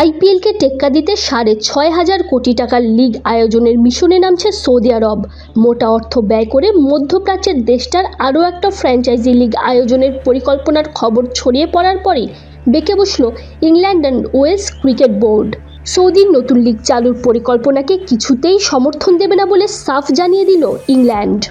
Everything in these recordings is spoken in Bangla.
আইপিএলকে টেক্কা দিতে সাড়ে ছয় হাজার কোটি টাকার লিগ আয়োজনের মিশনে নামছে সৌদি আরব। মোটা অর্থ ব্যয় করে মধ্যপ্রাচ্যের দেশটার আরও একটা ফ্র্যাঞ্চাইজি লিগ আয়োজনের পরিকল্পনার খবর ছড়িয়ে পড়ার পরেই বেঁকে বসল England and Wales cricket board. সৌদির নতুন লিগ চালুর পরিকল্পনাকে কিছুতেই সমর্থন দেবে না বলে সাফ জানিয়ে দিল ইংল্যান্ড।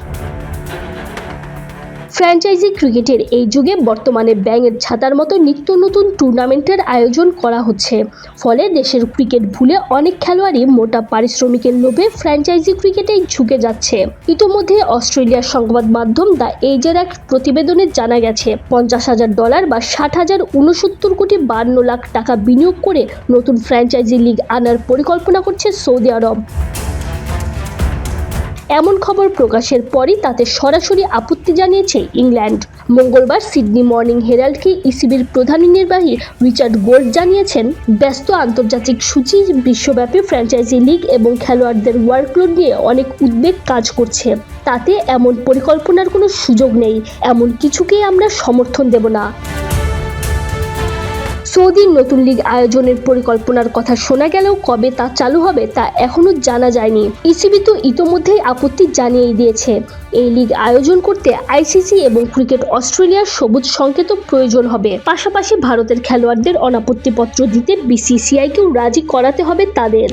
ফ্র্যাঞ্চাইজি ক্রিকেটের এই যুগে বর্তমানে ব্যাঙের ছাতার মতো নিত্য নতুন টুর্নামেন্টের আয়োজন করা হচ্ছে। ফলে দেশের ক্রিকেট ভুলে অনেক খেলোয়াড়ই মোটা পারিশ্রমিকের লোভে ফ্র্যাঞ্চাইজি ক্রিকেটেই ঝুঁকে যাচ্ছে। ইতোমধ্যে অস্ট্রেলিয়ার সংবাদ মাধ্যম দ্য এজের এক প্রতিবেদনে জানা গেছে, পঞ্চাশ হাজার ডলার বা ষাট হাজার উনসত্তর কোটি বান্ন লাখ টাকা বিনিয়োগ করে নতুন ফ্র্যাঞ্চাইজি লিগ আনার পরিকল্পনা করছে সৌদি আরব। এমন খবর প্রকাশের পরই তাতে সরাসরি আপত্তি জানিয়েছে ইংল্যান্ড। মঙ্গলবার সিডনি মর্নিং হেরাল্ডকে ইসিবির প্রধান নির্বাহী রিচার্ড গোল্ড জানিয়েছেন, ব্যস্ত আন্তর্জাতিক সূচি, বিশ্বব্যাপী ফ্র্যাঞ্চাইজি লিগ এবং খেলোয়াড়দের ওয়ার্কলোড নিয়ে অনেক উদ্বেগ কাজ করছে। তাতে এমন পরিকল্পনার কোনো সুযোগ নেই, এমন কিছুকেই আমরা সমর্থন দেব না। সৌদির নতুন লীগ আয়োজনের পরিকল্পনার কথা শোনা গেলেও কবে তা চালু হবে তা এখনও জানা যায়নি। ইসিবি তো ইতোমধ্যেই আপত্তি জানিয়ে দিয়েছে। এই লীগ আয়োজন করতে আইসিসি এবং ক্রিকেট অস্ট্রেলিয়ার সবুজ সংকেত প্রয়োজন হবে। পাশাপাশি ভারতের খেলোয়াড়দের অনাপত্তিপত্র দিতে বিসিসিআইকেও রাজি করাতে হবে তাদের।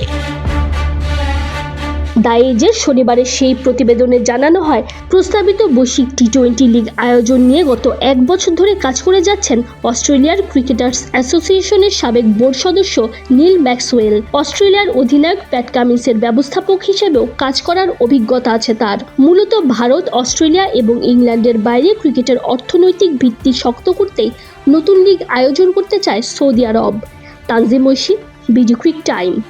দায়েজে শনিবারের সেই প্রতিবেদনে জানানো হয়, প্রস্তাবিত বৈশ্বিক টি টোয়েন্টি লিগ আয়োজন নিয়ে গত এক বছর ধরে কাজ করে যাচ্ছেন অস্ট্রেলিয়ার ক্রিকেটার্স অ্যাসোসিয়েশনের সাবেক বোর্ড সদস্য নীল ম্যাক্সওয়েল। অস্ট্রেলিয়ার অধিনায়ক প্যাট কামিন্সের ব্যবস্থাপক হিসেবেও কাজ করার অভিজ্ঞতা আছে তার। মূলত ভারত, অস্ট্রেলিয়া এবং ইংল্যান্ডের বাইরে ক্রিকেটের অর্থনৈতিক ভিত্তি শক্ত করতেই নতুন লিগ আয়োজন করতে চায় Saudi Arab. Tanjim Oishee Cric Time.